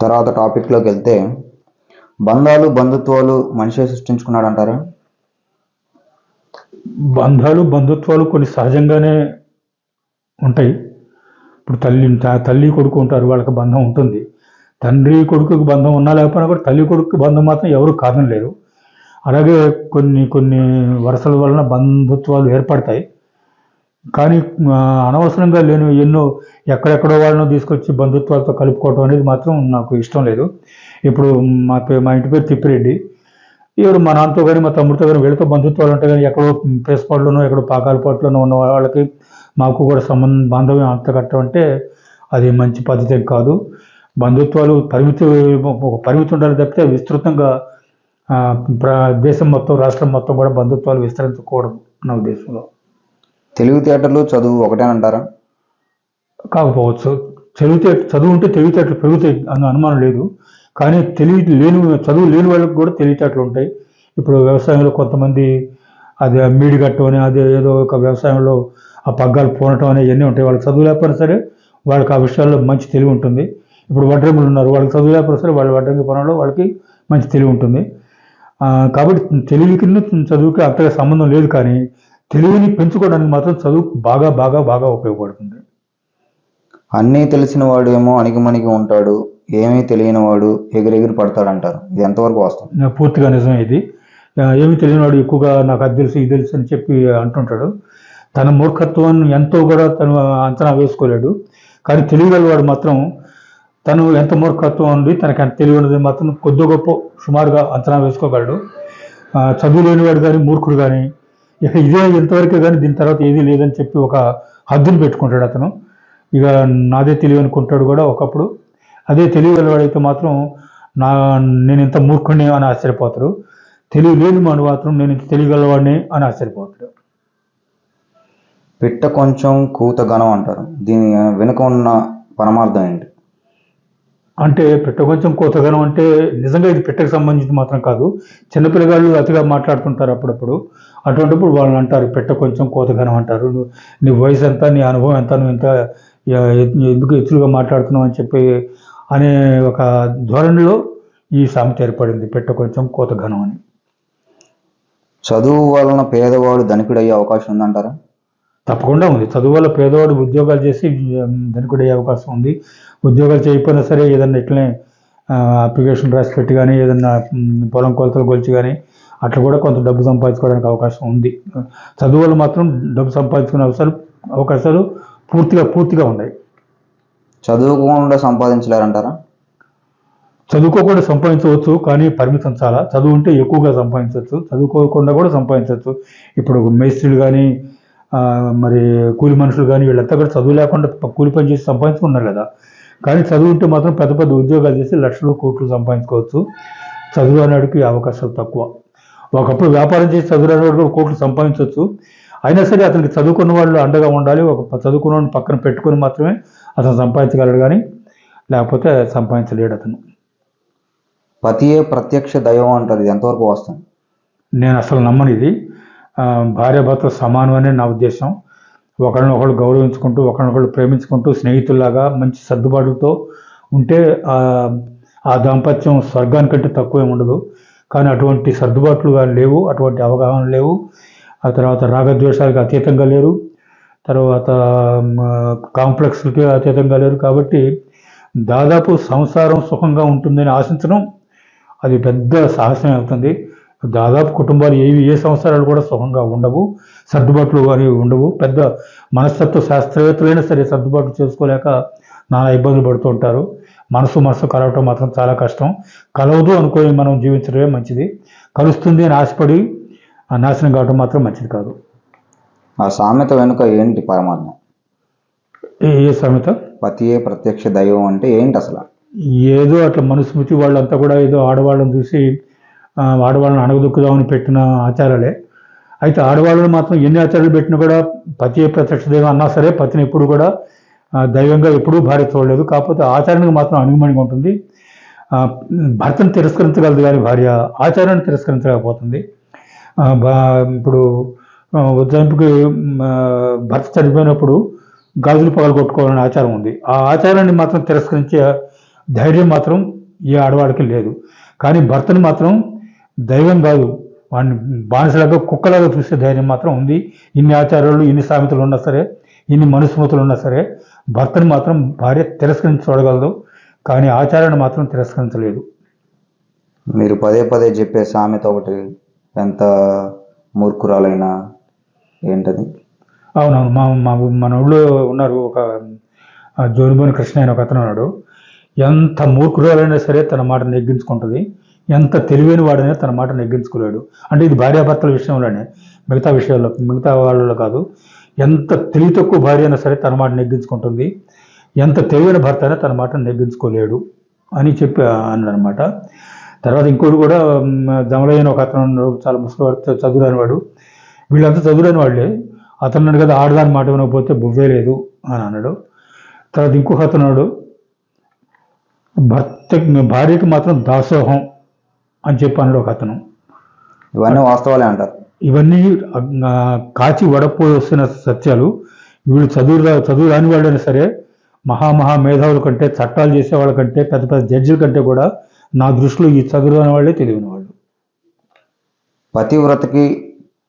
తర్వాత టాపిక్లోకి వెళ్తే బంధాలు బంధుత్వాలు మనిషే సృష్టించుకున్నాడు అంటారా బంధాలు బంధుత్వాలు కొన్ని సహజంగానే ఉంటాయి. ఇప్పుడు తల్లి త- తల్లి కొడుకు ఉంటారు వాళ్ళకి బంధం ఉంటుంది. తండ్రి కొడుకుకి బంధం ఉన్నా లేకపోయినా కూడా తల్లి కొడుకు బంధం మాత్రం ఎవరు కారణం లేరు. అలాగే కొన్ని కొన్ని వరుసల వలన బంధుత్వాలు ఏర్పడతాయి. కానీ అనవసరంగా లేని ఎన్నో ఎక్కడెక్కడో వాళ్ళను తీసుకొచ్చి బంధుత్వాలతో కలుపుకోవటం అనేది మాత్రం నాకు ఇష్టం లేదు. ఇప్పుడు మా పే మా ఇంటి పేరు తిప్పిరెడ్డి. ఎవరు మా నాన్నతో కానీ మా తమ్ముడితో కానీ వీళ్ళతో బంధుత్వాలు ఉంటాయి కానీ ఎక్కడో పేసపాడులోనో ఎక్కడో పాకాలపాటులోనో ఉన్న వాళ్ళకి మాకు కూడా సంబంధం బాంధవ్యం అంత కట్టడం అంటే అది మంచి పద్ధతి కాదు. బంధుత్వాలు పరిమితి ఒక పరిమితి ఉండాలి తప్పితే విస్తృతంగా దేశం మొత్తం రాష్ట్రం మొత్తం కూడా బంధుత్వాలు విస్తరించకూడదు నా ఉద్దేశంలో. తెలివితేటలు చదువు ఒకటేనంటారా కాకపోవచ్చు. చదివితే చదువు ఉంటే తెలివితేటలు పెరుగుతాయి అన్న అనుమానం లేదు. కానీ తెలివి లేని చదువు లేని వాళ్ళకి కూడా తెలివితేటలు ఉంటాయి. ఇప్పుడు వ్యవసాయంలో కొంతమంది అది మీడి కట్టడం అని అదే ఏదో ఒక వ్యవసాయంలో ఆ పగ్గాలు పోనటం అనే ఇవన్నీ ఉంటాయి. వాళ్ళకి చదువు లేకపోయినా సరే వాళ్ళకి ఆ విషయాల్లో మంచి తెలివి ఉంటుంది. ఇప్పుడు వడ్రంగులు ఉన్నారు. వాళ్ళకి చదువు లేకపోయినా సరే వాళ్ళ వడ్రంగి పనంలో వాళ్ళకి మంచి తెలివి ఉంటుంది. కాబట్టి తెలివికి చదువుకి అంతగా సంబంధం లేదు కానీ తెలివిని పెంచుకోవడానికి మాత్రం చదువు బాగా బాగా బాగా ఉపయోగపడుతుంది. అన్నీ తెలిసిన వాడు ఏమో అణిగిమణిగి ఉంటాడు ఏమీ తెలియని వాడు ఎగిరెగిరి పడతాడు అంటారు ఇది ఎంతవరకు వాస్తవం? నా పూర్తిగా నిజమే ఇది. ఏమీ తెలియనివాడు ఎక్కువగా నాకు అది తెలుసు ఇది తెలుసు అని చెప్పి అంటుంటాడు. తన మూర్ఖత్వాన్ని ఎంతో కూడా తను అంచనా వేసుకోలేడు. కానీ తెలియగలవాడు మాత్రం తను ఎంత మూర్ఖత్వం ఉంది తనకి ఎంత తెలివి ఉన్నది మాత్రం కొద్ది గొప్ప సుమారుగా అంచనా వేసుకోగలడు. చదువు లేనివాడు కానీ మూర్ఖుడు కానీ ఇదే ఇంతవరకే కానీ దీని తర్వాత ఏదీ లేదని చెప్పి ఒక హద్దును పెట్టుకుంటాడు అతను. ఇక నాదే తెలివి అనుకుంటాడు కూడా ఒకప్పుడు. అదే తెలియగలవాడైతే మాత్రం నా నేను ఇంత మూర్ఖుడిని అని ఆశ్చర్యపోతాడు. తెలివి లేని వాడు మాత్రం నేను ఇంత తెలియగలవాడిని అని ఆశ్చర్యపోతాడు. పిట్ట కొంచెం కూత ఘనం అంటారు. దీని వెనుక ఉన్న పరమార్థం ఏంటి? అంటే పెట్ట కొంచెం కోతగనం అంటే నిజంగా ఇది పెట్టకు సంబంధించి మాత్రం కాదు. చిన్నపిల్లగాళ్ళు అతిగా మాట్లాడుతుంటారు అప్పుడప్పుడు. అటువంటిప్పుడు వాళ్ళని అంటారు పెట్ట కొంచెం కోతగనం అంటారు. నువ్వు నీ వయసు ఎంత నీ అనుభవం ఎంత నువ్వు ఎంత ఎందుకు ఎత్తులుగా మాట్లాడుతున్నావు అని చెప్పి అనే ఒక ధోరణిలో ఈ సామెత ఏర్పడింది పెట్ట కొంచెం కోతగనం అని. చదువు వలన పేదవాడు ధనికుడయ్యే అవకాశం ఉందంటారా? తప్పకుండా ఉంది. చదువు వల్ల పేదవాడు ఉద్యోగాలు చేసి ధనికుడయ్యే అవకాశం ఉంది. ఉద్యోగాలు చేయకపోయినా సరే ఏదన్నా ఇట్లనే అప్లికేషన్ రాసి పెట్టి కానీ ఏదన్నా పొలం కొలతలు కొలిచి కానీ అట్లా కూడా కొంత డబ్బు సంపాదించుకోవడానికి అవకాశం ఉంది. చదువు వల్ల మాత్రం డబ్బు సంపాదించుకునే అవసరం అవకాశాలు పూర్తిగా పూర్తిగా ఉన్నాయి. చదువుకోకుండా సంపాదించలేరంటారా? చదువుకోకుండా సంపాదించవచ్చు కానీ పరిమితం చాలా. చదువు ఉంటే ఎక్కువగా సంపాదించవచ్చు. చదువుకోకుండా కూడా సంపాదించవచ్చు. ఇప్పుడు మేస్త్రీలు కానీ మరి కూలి మనుషులు కానీ వీళ్ళంతా కూడా చదువు లేకుండా కూలి పని చేసి సంపాదించుకున్నారు కదా. కానీ చదువు ఉంటే మాత్రం పెద్ద పెద్ద ఉద్యోగాలు చేసి లక్షలు కోట్లు సంపాదించుకోవచ్చు. చదువు అనేవాడికి అవకాశాలు తక్కువ. ఒకప్పుడు వ్యాపారం చేసి చదువు అనేవాడు కూడా కోట్లు సంపాదించవచ్చు అయినా సరే అతనికి చదువుకున్న వాళ్ళు అండగా ఉండాలి. ఒక చదువుకున్న వాడిని పక్కన పెట్టుకొని మాత్రమే అతను సంపాదించగలడు కానీ లేకపోతే సంపాదించలేడు అతను. పతియే ప్రత్యక్ష దైవం అంటారు. ఇది ఎంతవరకు వాస్తవం? నేను అసలు నమ్మను ఇది. భార్యాభర్త సమానం అనే నా ఉద్దేశం. ఒకరిని ఒకరు గౌరవించుకుంటూ ఒకరినొకరు ప్రేమించుకుంటూ స్నేహితుల్లాగా మంచి సర్దుబాటుతో ఉంటే ఆ, దాంపత్యం స్వర్గానికంటే తక్కువే ఉండదు. కానీ అటువంటి సర్దుబాట్లు లేవు అటువంటి అవగాహన లేవు. ఆ తర్వాత రాగద్వేషాలకు అతీతంగా లేరు. తర్వాత కాంప్లెక్స్కి అతీతంగా లేరు. కాబట్టి దాదాపు సంసారం సుఖంగా ఉంటుందని ఆశించడం అది పెద్ద సాహసం అవుతుంది. దాదాపు కుటుంబాలు ఏవి ఏ సంవత్సరాలు కూడా సుఖంగా ఉండవు సర్దుబాట్లు అనేవి ఉండవు. పెద్ద మనస్తత్వ శాస్త్రవేత్తలైనా సరే సర్దుబాట్లు చేసుకోలేక నానా ఇబ్బందులు పడుతూ ఉంటారు. మనసు మనసు కలవటం మాత్రం చాలా కష్టం. కలవదు అనుకొని మనం జీవించడమే మంచిది. కలుస్తుంది అని ఆశపడి ఆ నాశనం కావటం మాత్రం మంచిది కాదు. ఆ సామెత వెనుక ఏంటి పరమార్థం ఏ ఏ సామెత? పతియే ప్రత్యక్ష దైవం అంటే ఏంటి అసలు? ఏదో అట్లా మనుస్మృతి వాళ్ళంతా కూడా ఏదో ఆడవాళ్ళని చూసి ఆడవాళ్ళని అణగదొక్కుదామని పెట్టిన ఆచారాలే. అయితే ఆడవాళ్ళని మాత్రం ఎన్ని ఆచారాలు పెట్టినా కూడా పతి ప్రత్యక్ష దైవం అన్నా సరే పతిని ఎప్పుడు కూడా దైవంగా ఎప్పుడూ భార్య చూడలేదు కాకపోతే ఆచరణకు మాత్రం అణుగుమణిగా ఉంటుంది. భర్తను తిరస్కరించగలదు కానీ భార్య ఆచారాన్ని తిరస్కరించలేకపోతుంది. బా- ఇప్పుడు ఆ, ఉదాహరణకి భర్త చనిపోయినప్పుడు గాజులు పగలు కొట్టుకోవాలనే ఆచారం ఉంది. ఆ ఆచారాన్ని మాత్రం తిరస్కరించే ధైర్యం మాత్రం ఏ ఆడవాడికి లేదు. కానీ భర్తను మాత్రం దైవం కాదు. వాడిని బానిసలాగా కుక్కలాగా చూసే ధైర్యం మాత్రం ఉంది. ఇన్ని ఆచారాలు ఇన్ని సామెతలు ఉన్నా సరే ఇన్ని మనుస్మృతులు ఉన్నా సరే భర్తను మాత్రం భార్య తిరస్కరించి చూడగలదు. కానీ ఆచారాన్ని మాత్రం తిరస్కరించలేదు. మీరు పదే పదే చెప్పే సామెత ఒకటి ఎంత మూర్ఖురాలైనా ఏంటది? అవునవును. మా మా మన ఊళ్ళో ఉన్నారు ఒక జోనిబోని కృష్ణ అని ఒక అతను ఉన్నాడు. ఎంత మూర్ఖురాలైనా సరే తన మాట నెగ్గించుకుంటుంది. ఎంత తెలివైన వాడైనా తన మాట నెగ్గించుకోలేడు. అంటే ఇది భార్యాభర్తల విషయంలోనే. మిగతా విషయాల్లో మిగతా వాళ్ళలో కాదు. ఎంత తెలివి తక్కువ భార్య అయినా సరే తన మాట నెగ్గించుకుంటుంది. ఎంత తెలివైన భర్త అయినా తన మాట నెగ్గించుకోలేడు అని చెప్పి అన్నాడనమాట తర్వాత ఇంకోటి కూడా జమలైన ఒక అతను చాలా ముసలివాడు చదువురాని వాడు వీళ్ళంతా చదువులేని వాళ్ళే. అతను అన్నాడు కదా ఆడదాని మాట వినకపోతే బువ్వే లేదు అని అన్నాడు. తర్వాత ఇంకొక అతను భర్త భార్యకి మాత్రం దాసోహం. అని చెప్పి అన్నాడు ఒక అతను. ఇవన్నీ వాస్తవాలే అంటారు. ఇవన్నీ కాచి వడపోయి వస్తున్న సత్యాలు వీళ్ళు చదువు చదువు రాని వాళ్ళైనా సరే మహా మహా మేధావుల కంటే చట్టాలు చేసే వాళ్ళ కంటే పెద్ద పెద్ద జడ్జిల కంటే కూడా నా దృష్టిలో ఈ చదువు రాని వాళ్ళే తెలివిన వాళ్ళు పతివ్రతకి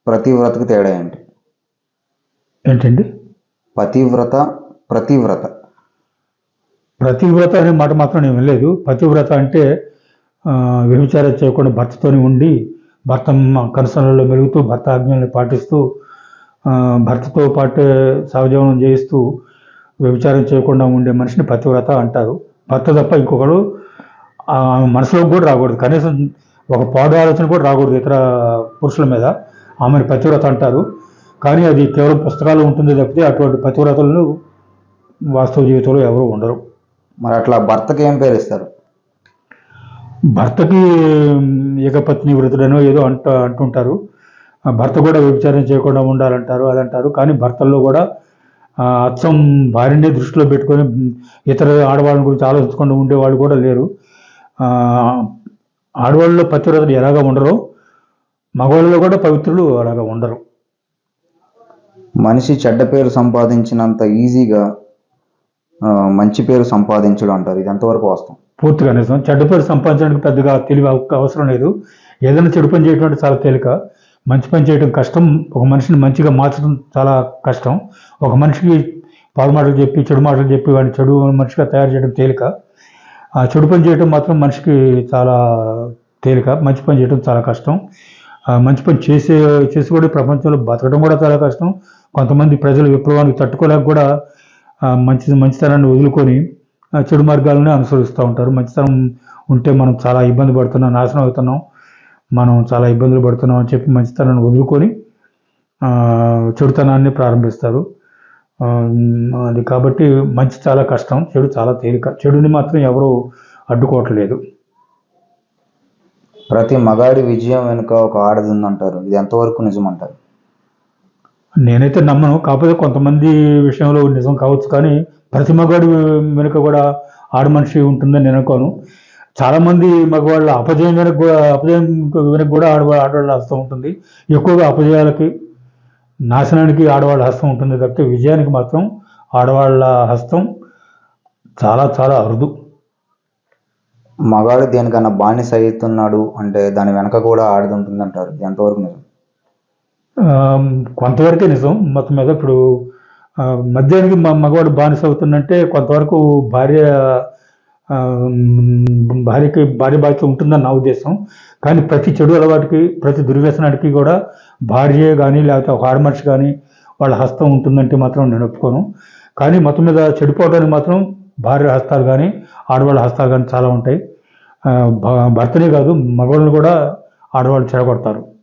ప్రతివ్రతకి తేడా ఏంటి? ఏంటండి? పతివ్రత ప్రతివ్రత ప్రతివ్రత అనే మాట మాత్రం నేను వినలేదు. పతివ్రత అంటే వ్యభిచారం చేయకుండా భర్తతోనే ఉండి భర్త కనసనలో మెలుగుతూ భర్త ఆజ్ఞల్ని పాటిస్తూ భర్తతో పాటు సహజీవనం చేయిస్తూ వ్యభిచారం చేయకుండా ఉండే మనిషిని పతివ్రత అంటారు. భర్త తప్ప ఇంకొకడు ఆమె మనసులోకి కూడా రాకూడదు. కనీసం ఒక పాడు ఆలోచన కూడా రాకూడదు ఇతర పురుషుల మీద. ఆమెను పతివ్రత అంటారు. కానీ అది కేవలం పుస్తకాలు ఉంటుంది తప్పితే అటువంటి పతివ్రతలను వాస్తవ జీవితంలో ఎవరు ఉండరు. మరి అట్లా భర్తకి ఏం పేరు ఇస్తారు? భర్తకి ఏకపత్ని వృద్ధుడనో ఏదో అంట అంటుంటారు. భర్త కూడా వ్యభిచారం చేయకుండా ఉండాలంటారు అదంటారు. కానీ భర్తల్లో కూడా అచ్చం భార్యనే దృష్టిలో పెట్టుకొని ఇతర ఆడవాళ్ళ గురించి ఆలోచించకుండా ఉండేవాళ్ళు కూడా లేరు. ఆడవాళ్ళలో పతివ్రతలు ఎలాగ ఉండరో మగవాళ్ళలో కూడా పవిత్రులు అలాగా ఉండరు. మనిషి చెడ్డ పేరు సంపాదించినంత ఈజీగా మంచి పేరు సంపాదించడం అంటారు. ఇది ఎంతవరకు వాస్తవం? పూర్తిగా నిజం చెడ్డ పేరు సంపాదించడానికి పెద్దగా తెలివి అవసరం లేదు. ఏదైనా చెడు పని చేయడం అంటే చాలా తేలిక. మంచి పని చేయడం కష్టం. ఒక మనిషిని మంచిగా మార్చడం చాలా కష్టం. ఒక మనిషికి పాడు మాటలు చెప్పి చెడు మాటలు చెప్పి వాడిని చెడు మనిషిగా తయారు చేయడం తేలిక. ఆ చెడు పని చేయడం మాత్రం మనిషికి చాలా తేలిక. మంచి పని చేయడం చాలా కష్టం. మంచి పని చేసే చేసి కూడా ప్రపంచంలో బతకడం కూడా చాలా కష్టం. కొంతమంది ప్రజలు విప్లవానికి తట్టుకోలేక కూడా మంచి మంచితనాన్ని వదులుకొని చెడు మార్గాలను అనుసరిస్తూ ఉంటారు. మంచితనం ఉంటే మనం చాలా ఇబ్బంది పడుతున్నాం నాశనం అవుతున్నాం. మనం చాలా ఇబ్బందులు పడుతున్నాం అని చెప్పి మంచితనాన్ని వదులుకొని చెడుతనాన్ని ప్రారంభిస్తారు. అది కాబట్టి మంచి చాలా కష్టం చెడు చాలా తేలిక. చెడుని మాత్రం ఎవరు అడ్డుకోవట్లేదు. ప్రతి మగాడి విజయం వెనుక ఒక ఆడది ఉందంటారు. ఇది ఎంతవరకు నిజం అంటారు నేనైతే నమ్మను. కాకపోతే కొంతమంది విషయంలో నిజం కావచ్చు కానీ ప్రతి మగాడి వెనుక కూడా ఆడ మనిషి ఉంటుందని నేను అనుకోను. చాలా మంది మగవాళ్ళ అపజయం వెనక కూడా అపజయం వెనక కూడా ఆడవాళ్ళ ఆడవాళ్ళ హస్తం ఉంటుంది. ఎక్కువగా అపజయాలకి నాశనానికి ఆడవాళ్ళ హస్తం ఉంటుంది తప్పితే విజయానికి మాత్రం ఆడవాళ్ళ హస్తం చాలా చాలా అరుదు. మగాడు దేనికన్నా బానిస అవుతున్నాడు అంటే దాని వెనక కూడా ఆడది ఉంటుంది అంటారు ఎంతవరకు నిజం? కొంతవరకే నిజం. మొత్తం మీద ఇప్పుడు మద్యానికి మా మగవాడు బానిస అవుతుందంటే కొంతవరకు భార్య భార్యకి భార్య బాధ్యత ఉంటుందని నా ఉద్దేశం. కానీ ప్రతి చెడు అలవాటుకి ప్రతి దుర్వ్యసనానికి కూడా భార్య కానీ లేకపోతే ఒక ఆడమనిషి కానీ వాళ్ళ హస్తం ఉంటుందంటే మాత్రం నేను ఒప్పుకోను. కానీ మొత్తం మీద చెడిపోవడానికి మాత్రం భార్య హస్తాలు కానీ ఆడవాళ్ళ హస్తాలు కానీ చాలా ఉంటాయి. భ- భర్తనే కాదు మగవాళ్ళని కూడా ఆడవాళ్ళు చెడగొడతారు.